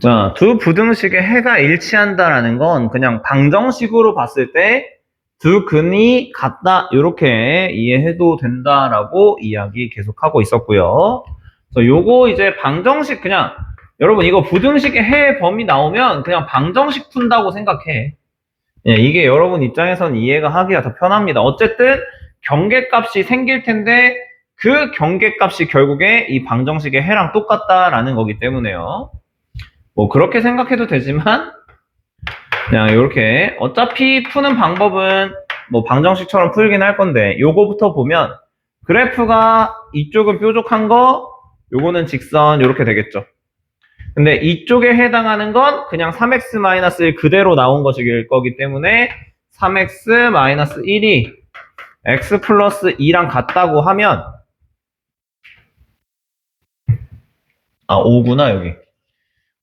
자, 두 부등식의 해가 일치한다라는 건 그냥 방정식으로 봤을 때 두 근이 같다 이렇게 이해해도 된다라고 이야기 계속하고 있었고요. 그래서 요거 이제 방정식 그냥 여러분 이거 부등식의 해 범위 나오면 그냥 방정식 푼다고 생각해. 예, 이게 여러분 입장에선 이해가 하기가 더 편합니다. 어쨌든 경계값이 생길 텐데 그 경계값이 결국에 이 방정식의 해랑 똑같다라는 거기 때문에요. 뭐 그렇게 생각해도 되지만 그냥 이렇게 어차피 푸는 방법은 뭐 방정식처럼 풀긴 할 건데 요거부터 보면 그래프가 이쪽은 뾰족한 거 요거는 직선 이렇게 되겠죠. 근데 이쪽에 해당하는 건 그냥 3x-1 그대로 나온 것일 거기 때문에 3x-1이 x 플러스 2랑 같다고 하면 아 5구나 여기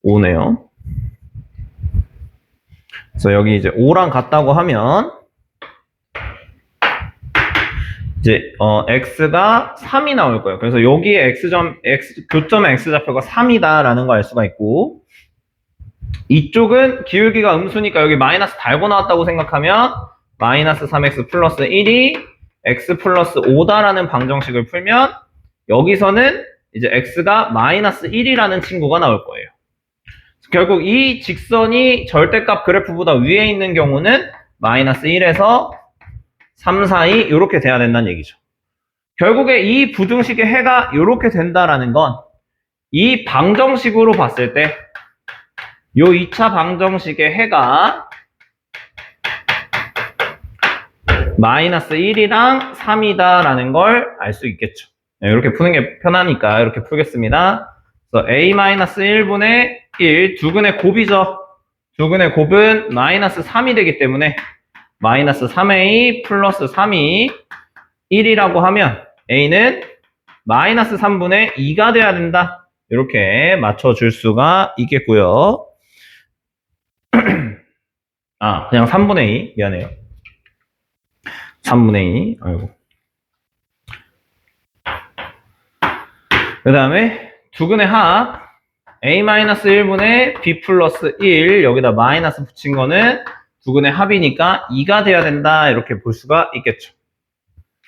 5네요. 그래서 여기 이제 5랑 같다고 하면 이제 어 x가 3이 나올 거예요. 그래서 여기에 x점 x 교점의 x 좌표가 3이다라는 걸 알 수가 있고 이쪽은 기울기가 음수니까 여기 마이너스 달고 나왔다고 생각하면 마이너스 3x 플러스 1이 x 플러스 5다라는 방정식을 풀면 여기서는 이제 x가 마이너스 1이라는 친구가 나올 거예요. 결국 이 직선이 절대값 그래프보다 위에 있는 경우는 마이너스 1에서 3, 4이 이렇게 돼야 된다는 얘기죠. 결국에 이 부등식의 해가 이렇게 된다라는 건 이 방정식으로 봤을 때 요 2차 방정식의 해가 마이너스 1이랑 3이다라는 걸 알 수 있겠죠. 네, 이렇게 푸는 게 편하니까 이렇게 풀겠습니다. 그래서 a-1분의 1, 두근의 곱이죠. 두근의 곱은 마이너스 3이 되기 때문에 마이너스 3a 플러스 3이 1이라고 하면 a는 마이너스 3분의 2가 돼야 된다. 이렇게 맞춰줄 수가 있겠고요. 아, 그냥 3분의 2. 미안해요. 3분의 2. 아이고. 그 다음에 두근의 합 a-1분의 b 플러스 1 여기다 마이너스 붙인 거는 두근의 합이니까 2가 돼야 된다 이렇게 볼 수가 있겠죠.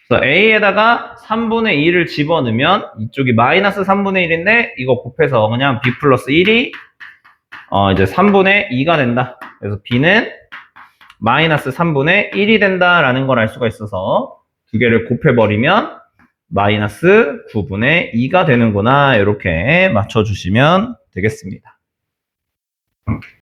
그래서 a에다가 3분의 2를 집어넣으면 이쪽이 마이너스 3분의 1인데 이거 곱해서 그냥 b 플러스 1이 어 이제 3분의 2가 된다. 그래서 b는 마이너스 3분의 1이 된다라는 걸 알 수가 있어서 두 개를 곱해버리면 마이너스 9분의 2가 되는구나 이렇게 맞춰주시면 되겠습니다.